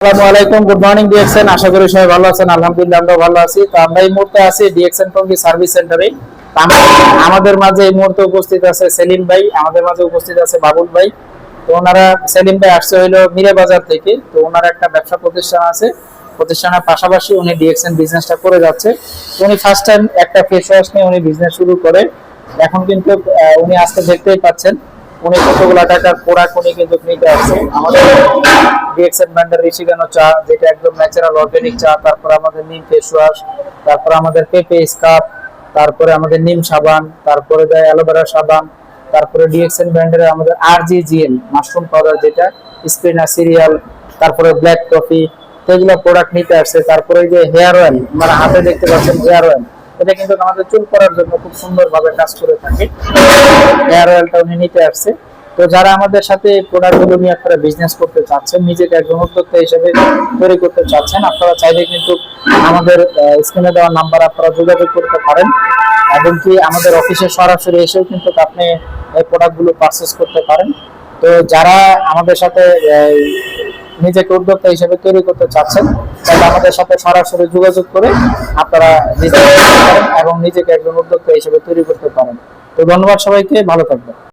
আসসালামু আলাইকুম good morning DXN আশা করি সবাই ভালো আছেন, আলহামদুলিল্লাহ আমরা ভালো আছি। তো আমরা এই মুহূর্তে আছি ডিএক্সএন টঙ্গি সার্ভিস সেন্টারে আমাদের মাঝে এই মুহূর্তে উপস্থিত আছে সেলিম ভাই, আমাদের মাঝে উপস্থিত আছে বাবুল ভাই। তো ওনারা সেলিম ভাই আসছে হইল মিরে বাজার থেকে। তো ওনার একটা ব্যবসা প্রতিষ্ঠান আছে। প্রতিষ্ঠানের পাশাপাশি উনি ডিএক্সএন বিজনেসটা করে যাচ্ছে। উনি ফার্স্ট টাইম একটা ফেস ওয়াশ নিয়ে উনি বিজনেস শুরু করে। এখন কিন্তু উনি আজকে দেখতেই পাচ্ছেন। উনি কতগুলো টাকার প্রোডাক্ট উনি কিন্তু নিতে আসছে। আমাদের ডিএক্সএন ব্র্যান্ডের ঋষিগানো চা, যেটা একদম ন্যাচারাল অর্গানিক চা, তারপর আমাদের নিম ফেস ওয়াশ, তারপর আমাদের পেপে স্কাপ তারপরে আমাদের নিম সাবান, তারপরে দেয় অ্যালোভেরা সাবান, তারপরে ডিএক্সএন ব্র্যান্ডের আমাদের আর জি জিএল মাশরুম পাউডার যেটা স্পিনার সিরিয়াল তারপরে ব্ল্যাক কফি তো এগুলো প্রোডাক্ট নিতে আসছে। তারপরে যে হেয়ার অয়েল মানে হাতে দেখতে পাচ্ছেন হেয়ার অয়েল এটা কিন্তু আমাদের চুল করার জন্য খুব সুন্দরভাবে কাজ করে থাকে। হেয়ার অয়েলটা উনি নিতে আসছে। তো যারা আমাদের সাথে প্রোডাক্টগুলো নিয়ে আপনারা বিজনেস করতে চাচ্ছেন, নিজেকে একজন উদ্যোক্তা হিসেবে তৈরি করতে চাচ্ছেন, আপনারা চাইলে কিন্তু আমাদের স্ক্রিনে দেওয়া নাম্বার আপনারা যোগাযোগ করতে পারেন। এবং কি আমাদের অফিসে সরাসরি এসেও কিন্তু আপনি এই প্রোডাক্টগুলো পারচেস করতে পারেন। তো যারা আমাদের সাথে নিজেকে উদ্যোক্তা হিসেবে তৈরি করতে চাচ্ছেন, তাহলে আমাদের সাথে সরাসরি যোগাযোগ করে আপনারা নিজেকে এবং নিজেকে একজন উদ্যোক্তা হিসেবে তৈরি করতে পারেন। তো ধন্যবাদ সবাইকে, ভালো থাকবেন।